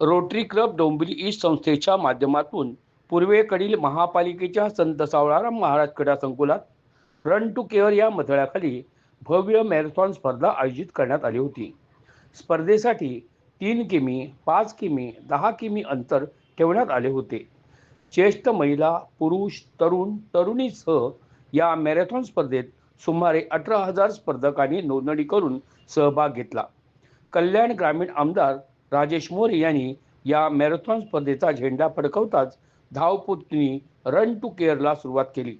Rotary club Dombivli east संस्थेच्या माध्यमातून पूर्वेकडील महापालिकेच्या संत सावळाराम महाराज क्रीडा संकुलात रन टू केअर या मथळ्याखाली भव्य मॅरेथॉन स्पर्धा आयोजित करण्यात आली होती. स्पर्धेसाठी तीन किमी पाच किमी दहा किमी अंतर ठेवण्यात आले होते. ज्येष्ठ महिला पुरुष तरुण तरुणीसह या मॅरेथॉन स्पर्धेत सुमारे अठरा हजार स्पर्धकांनी नोंदणी करून सहभाग घेतला. कल्याण ग्रामीण आमदार राजेश मोरे यांनी या मॅरेथॉन स्पर्धेचा झेंडा फडकवताच धावपुतनी रन टू केअरला सुरुवात केली.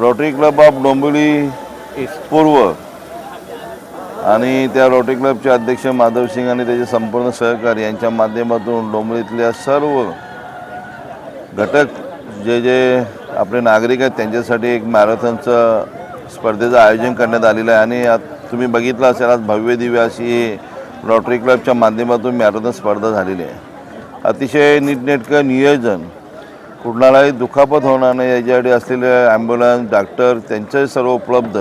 रोटरी क्लब ऑफ डोंबिवली पूर्व आणि त्या रोटरी क्लबचे अध्यक्ष माधव सिंग आणि त्याचे संपूर्ण सहकारी यांच्या माध्यमातून डोंबिवलीतल्या सर्व घटक जे जे आपले नागरिक आहेत त्यांच्यासाठी एक मॅरेथॉनचं स्पर्धेचं आयोजन करण्यात आलेलं आहे. आणि तुम्ही बघितलं असेल आज भव्य दिव्य अशी रोटरी क्लबच्या माध्यमातून मॅरेथॉन स्पर्धा झालेली आहे. अतिशय नीटनेटकं नियोजन कुणालाही दुखापत होणार नाही याच्यासाठी असलेले ॲम्ब्युलन्स डॉक्टर त्यांचे सर्व उपलब्ध.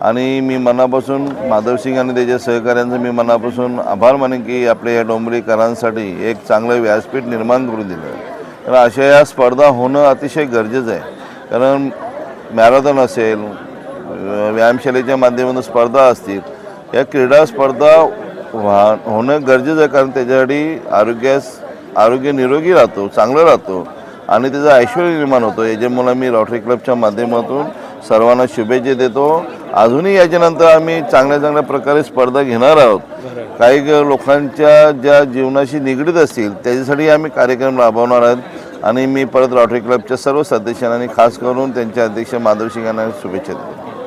आणि मी मनापासून माधव सिंग आणि त्याच्या सहकाऱ्यांचं मी मनापासून आभार मानेन की आपल्या या डोंबरीकरांसाठी एक चांगलं व्यासपीठ निर्माण करून दिलं. कारण अशा या स्पर्धा होणं अतिशय गरजेचं आहे. कारण मॅरेथॉन असेल व्यायामशालेच्या माध्यमातून स्पर्धा असतील या क्रीडा स्पर्धा व्हा होणं गरजेचं आहे. कारण त्याच्यासाठी आरोग्यास आरोग्य निरोगी राहतो चांगलं राहतो. आणि त्याचं ऐश्वर निर्माण होतं. याच्यामुळं मी रॉटरी क्लबच्या माध्यमातून सर्वांना शुभेच्छा देतो. अजूनही याच्यानंतर आम्ही चांगल्या चांगल्या प्रकारे स्पर्धा घेणार आहोत. काही लोकांच्या ज्या जीवनाशी निगडीत असतील त्याच्यासाठी आम्ही कार्यक्रम राबवणार आहोत. आणि मी परत रॉटरी क्लबच्या सर्व सदस्यांना आणि खास करून त्यांचे अध्यक्ष माधव यांना शुभेच्छा देतो.